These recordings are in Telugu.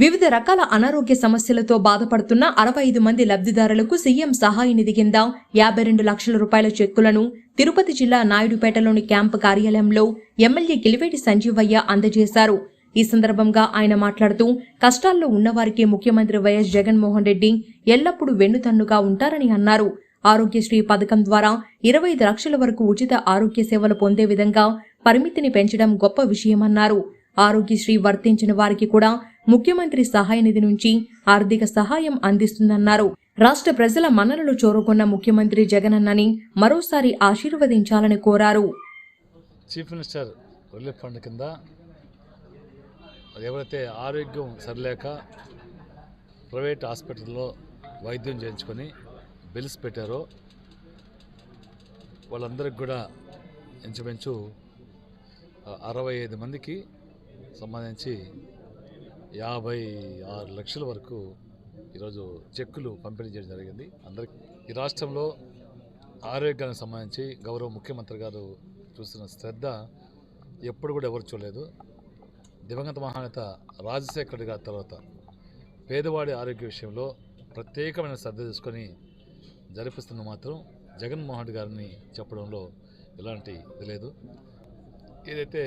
వివిధ రకాల అనారోగ్య సమస్యలతో బాధపడుతున్న అరవై ఐదు మంది లబ్ధిదారులకు సీఎం సహాయ నిధి కింద యాభై రెండు లక్షల రూపాయల చెక్కులను తిరుపతి జిల్లా నాయుడుపేటలోని క్యాంపు కార్యాలయంలో ఎమ్మెల్యే గిలివేటి సంజీవయ్య అందజేశారు. ఈ సందర్భంగా ఆయన మాట్లాడుతూ కష్టాల్లో ఉన్నవారికి ముఖ్యమంత్రి వైఎస్ జగన్మోహన్ రెడ్డి ఎల్లప్పుడూ వెన్నుతన్నుగా ఉంటారని అన్నారు. ఆరోగ్యశ్రీ పథకం ద్వారా ఇరవై ఐదు లక్షల వరకు ఉచిత ఆరోగ్య సేవలు పొందే విధంగా పరిమితిని పెంచడం గొప్ప విషయమన్నారు. ఆరోగ్యశ్రీ వర్తించిన వారికి కూడా ముఖ్యమంత్రి సహాయ నిధి నుంచి ఆర్థిక సహాయం అందిస్తుందన్నారు. రాష్ట్ర ప్రజల మన్ననలు చోరుకున్న ముఖ్యమంత్రి జగనన్నని మరోసారి ఆశీర్వదించాలని కోరారు. చీఫ్ మినిస్టర్ రిలీఫ్ ఫండ్ కింద ఎవరైతే ఆరోగ్యం సరిలేక ప్రైవేట్ హాస్పిటల్లో వైద్యం చేయించుకొని బిల్స్ పెట్టారో వాళ్ళందరికి కూడా ఇంచుమించు అరవై ఐదు మందికి సంబంధించి యాభై ఆరు లక్షల వరకు ఈరోజు చెక్కులు పంపిణీ చేయడం జరిగింది. అందరికి ఈ రాష్ట్రంలో ఆరోగ్యానికి సంబంధించి గౌరవ ముఖ్యమంత్రి గారు చూస్తున్న శ్రద్ధ ఎప్పుడు కూడా ఎవరు చూడలేదు. దివంగత మహానేత రాజశేఖర్ గారి తర్వాత పేదవాడి ఆరోగ్య విషయంలో ప్రత్యేకమైన శ్రద్ధ తీసుకొని జరిపిస్తున్న మాత్రం జగన్మోహన్ రెడ్డి గారిని చెప్పడంలో ఎలాంటి ఇది లేదు. ఏదైతే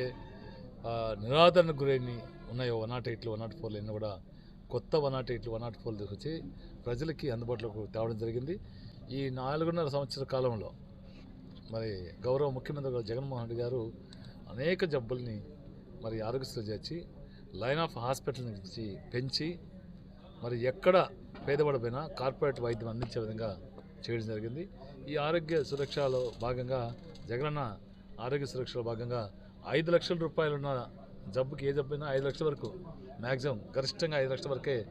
నిరాదరణకు గురైన ఉన్నాయో వన్ నాట్ ఎయిట్లు వన్ నాట్ ఫోర్లు ఎన్ని కూడా కొత్త వన్ నాట్ ఎయిట్లు వన్ నాట్ ఫోర్లు తీసుకొచ్చి ప్రజలకి అందుబాటులోకి తేవడం జరిగింది. ఈ నాలుగున్నర సంవత్సర కాలంలో మరి గౌరవ ముఖ్యమంత్రి గారు జగన్మోహన్ రెడ్డి గారు అనేక జబ్బుల్ని మరి ఆరోగ్యశ్రీ చేర్చి లైన్ ఆఫ్ హాస్పిటల్ నుంచి పెంచి మరి ఎక్కడ పేదపడిపోయినా కార్పొరేట్ వైద్యం అందించే విధంగా చేయడం జరిగింది. ఈ ఆరోగ్య సురక్షలో భాగంగా జగనన్న ఆరోగ్య సురక్షలో భాగంగా ఐదు లక్షల రూపాయలున్న జబ్బుకి ఏ జబ్బు అయినా ఐదు లక్షల వరకు మ్యాక్సిమం గరిష్టంగా ఐదు లక్షల వరకే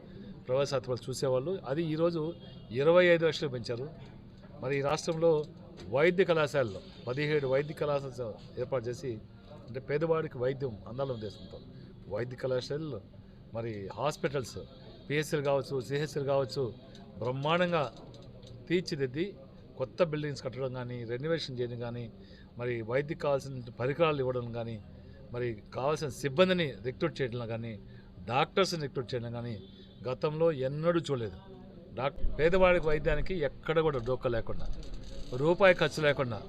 ప్రవేశ హాస్పిటల్ చూసేవాళ్ళు. అది ఈరోజు ఇరవై ఐదు లక్షలు పెంచారు. మరి ఈ రాష్ట్రంలో వైద్య కళాశాలలో పదిహేడు వైద్య కళాశాల ఏర్పాటు చేసి అంటే పేదవాడికి వైద్యం అందాల ఉద్దేశంతో. వైద్య కళాశాలలు మరి హాస్పిటల్స్ పిహెచ్సీలు కావచ్చు సిహెచ్సీలు కావచ్చు బ్రహ్మాండంగా తీర్చిదిద్ది కొత్త బిల్డింగ్స్ కట్టడం కానీ రెనోవేషన్ చేయడం కానీ మరి వైద్యకి కావాల్సిన పరికరాలు ఇవ్వడం కానీ మరి కావాల్సిన సిబ్బందిని రిక్రూట్ చేయడం కానీ డాక్టర్స్ని రిక్రూట్ చేయడం కానీ గతంలో ఎన్నడూ చూడలేదు. డాక్టర్ పేదవాడికి వైద్యానికి ఎక్కడ కూడా డోకా లేకుండా రూపాయి ఖర్చు లేకుండా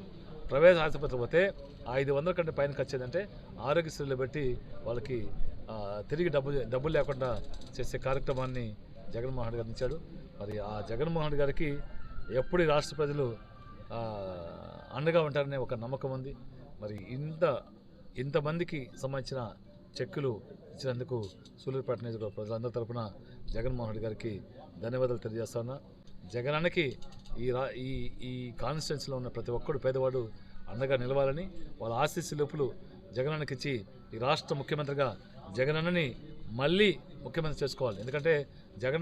ప్రైవేట్ ఆసుపత్రి పోతే ఐదు వందల కంటే పైన ఖర్చు ఏంటంటే ఆరోగ్యశ్రీలు పెట్టి వాళ్ళకి తిరిగి డబ్బు డబ్బులు లేకుండా చేసే కార్యక్రమాన్ని జగన్మోహన్ రెడ్డి గారు ఇచ్చాడు. మరి ఆ జగన్మోహన్ రెడ్డి గారికి ఎప్పుడు రాష్ట్ర ప్రజలు అండగా ఉంటారనే ఒక నమ్మకం ఉంది. మరి ఇంత ఇంతమందికి సంబంధించిన చెక్కులు ఇచ్చినందుకు సూళ్ళూరుపేట నియోజకవర్గ ప్రజలందరి తరఫున జగన్మోహన్ రెడ్డి గారికి ధన్యవాదాలు తెలియజేస్తున్నా జగనానికి ఈ రా ఈ ఈ కాన్స్టిట్యున్సీలో ఉన్న ప్రతి ఒక్కడు పేదవాడు అండగా నిలవాలని వాళ్ళ ఆశీస్సులుపులు జగనానికి ఇచ్చి ఈ రాష్ట్ర ముఖ్యమంత్రిగా జగనన్నని మళ్ళీ ముఖ్యమంత్రి చేసుకోవాలి. ఎందుకంటే జగన్